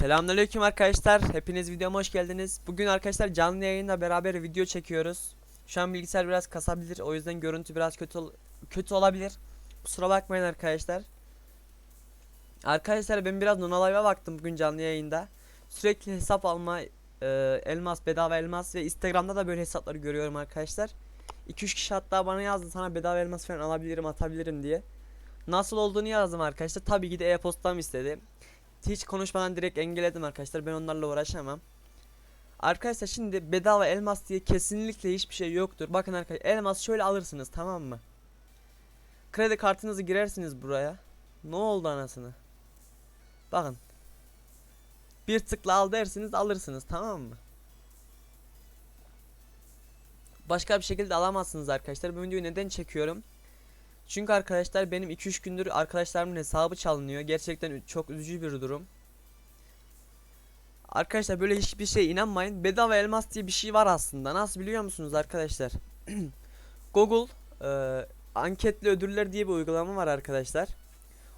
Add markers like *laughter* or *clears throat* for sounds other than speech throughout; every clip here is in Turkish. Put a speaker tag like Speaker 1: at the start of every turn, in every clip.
Speaker 1: Selamünaleyküm arkadaşlar. Hepiniz videoma hoş geldiniz. Bugün arkadaşlar canlı yayında beraber video çekiyoruz. Şu an bilgisayar biraz kasabilir. O yüzden görüntü biraz kötü ol- kötü olabilir. Kusura bakmayın arkadaşlar. Arkadaşlar ben biraz Nona Live'a baktım bugün canlı yayında. Sürekli hesap alma, e, elmas, bedava elmas ve Instagram'da da böyle hesapları görüyorum arkadaşlar. 2-3 kişi hatta bana yazdı sana bedava elmas falan alabilirim, atabilirim diye. Nasıl olduğunu yazdım arkadaşlar. Tabii ki de e-postam istedi. Hiç konuşmadan direkt engelledim arkadaşlar. Ben onlarla uğraşamam. Arkadaşlar şimdi bedava elmas diye kesinlikle hiçbir şey yoktur. Bakın arkadaşlar elmas şöyle alırsınız tamam mı? Kredi kartınızı girersiniz buraya. Ne oldu anasını? Bakın. Bir tıkla al dersiniz alırsınız tamam mı? Başka bir şekilde alamazsınız arkadaşlar. Bu videoyu neden çekiyorum? Çünkü arkadaşlar benim 2-3 gündür arkadaşlarımın hesabı çalınıyor. Gerçekten çok üzücü bir durum. Arkadaşlar böyle hiçbir şey inanmayın. Bedava elmas diye bir şey var aslında. Nasıl biliyor musunuz arkadaşlar? *clears throat* Google e, anketli ödüller diye bir uygulama var arkadaşlar.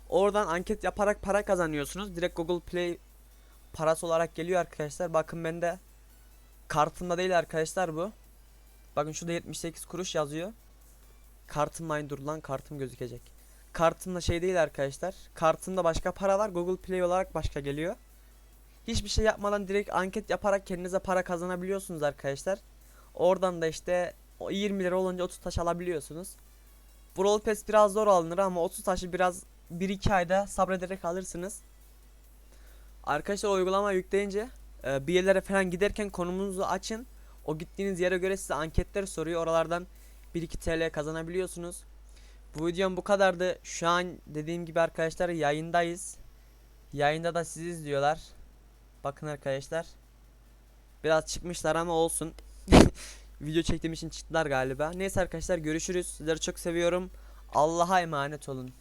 Speaker 1: Oradan anket yaparak para kazanıyorsunuz. Direkt Google Play parası olarak geliyor arkadaşlar. Bakın bende kartımda değil arkadaşlar bu. Bakın şurada 78 kuruş yazıyor. Kartım dur lan kartım gözükecek. Kartımda şey değil arkadaşlar. Kartımda başka para var. Google Play olarak başka geliyor. Hiçbir şey yapmadan direkt anket yaparak kendinize para kazanabiliyorsunuz arkadaşlar. Oradan da işte o 20 lira olunca 30 taş alabiliyorsunuz. Brawl Pass biraz zor alınır ama 30 taşı biraz 1-2 ayda sabrederek alırsınız. Arkadaşlar uygulama yükleyince e, bir yerlere falan giderken konumunuzu açın. O gittiğiniz yere göre size anketler soruyor. Oralardan 1-2 TL kazanabiliyorsunuz. Bu videom bu kadardı. Şu an dediğim gibi arkadaşlar yayındayız. Yayında da sizi izliyorlar. Bakın arkadaşlar. Biraz çıkmışlar ama olsun. *laughs* Video çektiğim için çıktılar galiba. Neyse arkadaşlar görüşürüz. Sizleri çok seviyorum. Allah'a emanet olun.